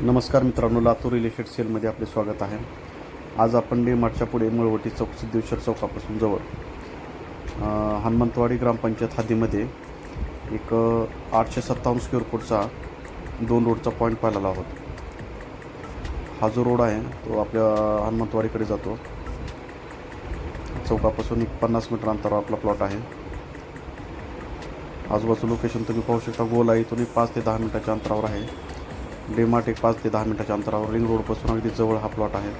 नमस्कार मित्रांनो Latur related estate सेलमध्ये आपले स्वागत आहे. आज आपण डीमार्टच्या पुढे मळवटी चौक सिद्धेश्वर चौकापासून जवळ. हनुमंतवाडी ग्रामपंचायत हद्दीमध्ये एक आठशे सत्तावन्न स्क्वेअर फूटचा दोन रोडचा पॉईंट पाहिलेला आहोत. हा जो रोड आहे तो आपल्या हनुमंतवाडीकडे जातो. चौकापासून एक पन्नास मीटर अंतरावर आपला प्लॉट आहे. आजूबाजू लोकेशन तुम्ही पाहू शकता गोला इथून एक पाच ते दहा मिनटाच्या अंतरावर आहे. डीमार्ट एक पाच ते दहा मिनिटाच्या अंतरावर रिंग रोडपासून अगदी जवळ हा प्लॉट आहे.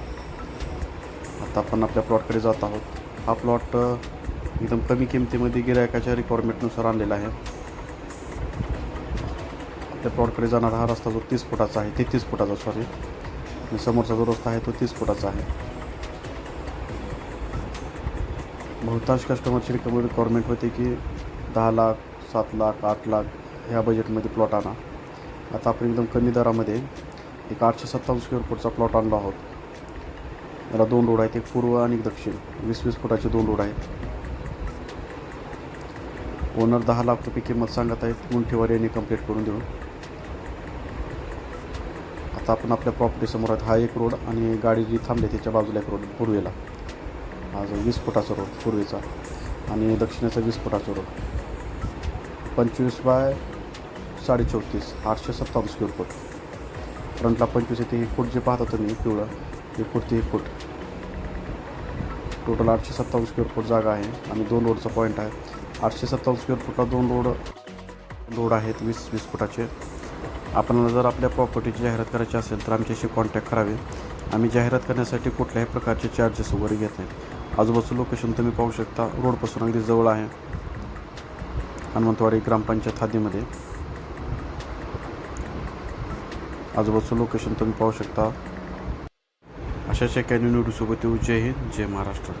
आता आपण आपल्या प्लॉटकडे जात आहोत. हा प्लॉट एकदम कमी किमतीमध्ये गिरायकाच्या रिक्वायरमेंटनुसार आणलेला आहे. आपल्या प्लॉटकडे जाणारा हा रस्ता जो तीस फुटाचा आहे तेहतीस फुटाचा सॉरी आणि समोरचा जो रस्ता आहे तो तीस फुटाचा आहे. बहुतांश कस्टमरची रिकमेंड रिक्वायरमेंट होते की दहा लाख सात लाख आठ लाख ह्या बजेटमध्ये प्लॉट आणा. आता आपण एकदम कमी दरामध्ये एक आठशे सत्तावन्न स्क्वेअर फूटचा प्लॉट आणला आहोत. याला दोन रोड आहेत एक पूर्व आणि एक दक्षिण. वीस वीस फुटाचे दोन रोड आहेत. ओनर दहा लाख रुपये किंमत सांगत आहेत. मुंठेवारी यांनी कंप्लीट करून देऊ आता आपण आपल्या प्रॉपर्टीसमोर आहेत. हा एक रोड आणि गाडी जी थांबली त्याच्या बाजूला एक रोड पूर्वेला. आज वीस फुटाचा रोड पूर्वेचा आणि दक्षिणेचा वीस फुटाचा रोड पंचवीस बाय साडे चौतीस आठशे सत्तावन्न स्क्वेअर फूट फ्रंटला पंचवीस येते हे फूट जे पाहता तुम्ही पिवळं. एक फूट ते एक फूट टोटल आठशे सत्तावन्न स्क्वेअर फूट जागा आहे आणि दोन रोडचा पॉईंट आहे. आठशे सत्तावन्न स्क्वेअर फूटला दोन रोड रोड आहेत वीस वीस फुटाचे. आपल्याला जर आपल्या प्रॉपर्टीची जाहिरात करायची असेल तर आमच्याशी कॉन्टॅक्ट करावे. आम्ही जाहिरात करण्यासाठी कुठल्याही प्रकारचे चार्जेस वगैरे घेत नाही. आजूबाजू लोकेशन तुम्ही पाहू शकता. रोडपासून अगदी जवळ आहे. हनुमंतवाडी ग्रामपंचायत हद्दीमध्ये. आजूबाजूचं लोकेशन तुम्ही पाहू शकता. अशाच एका न्यूडसोबत येऊ. जय हिंद जय महाराष्ट्र.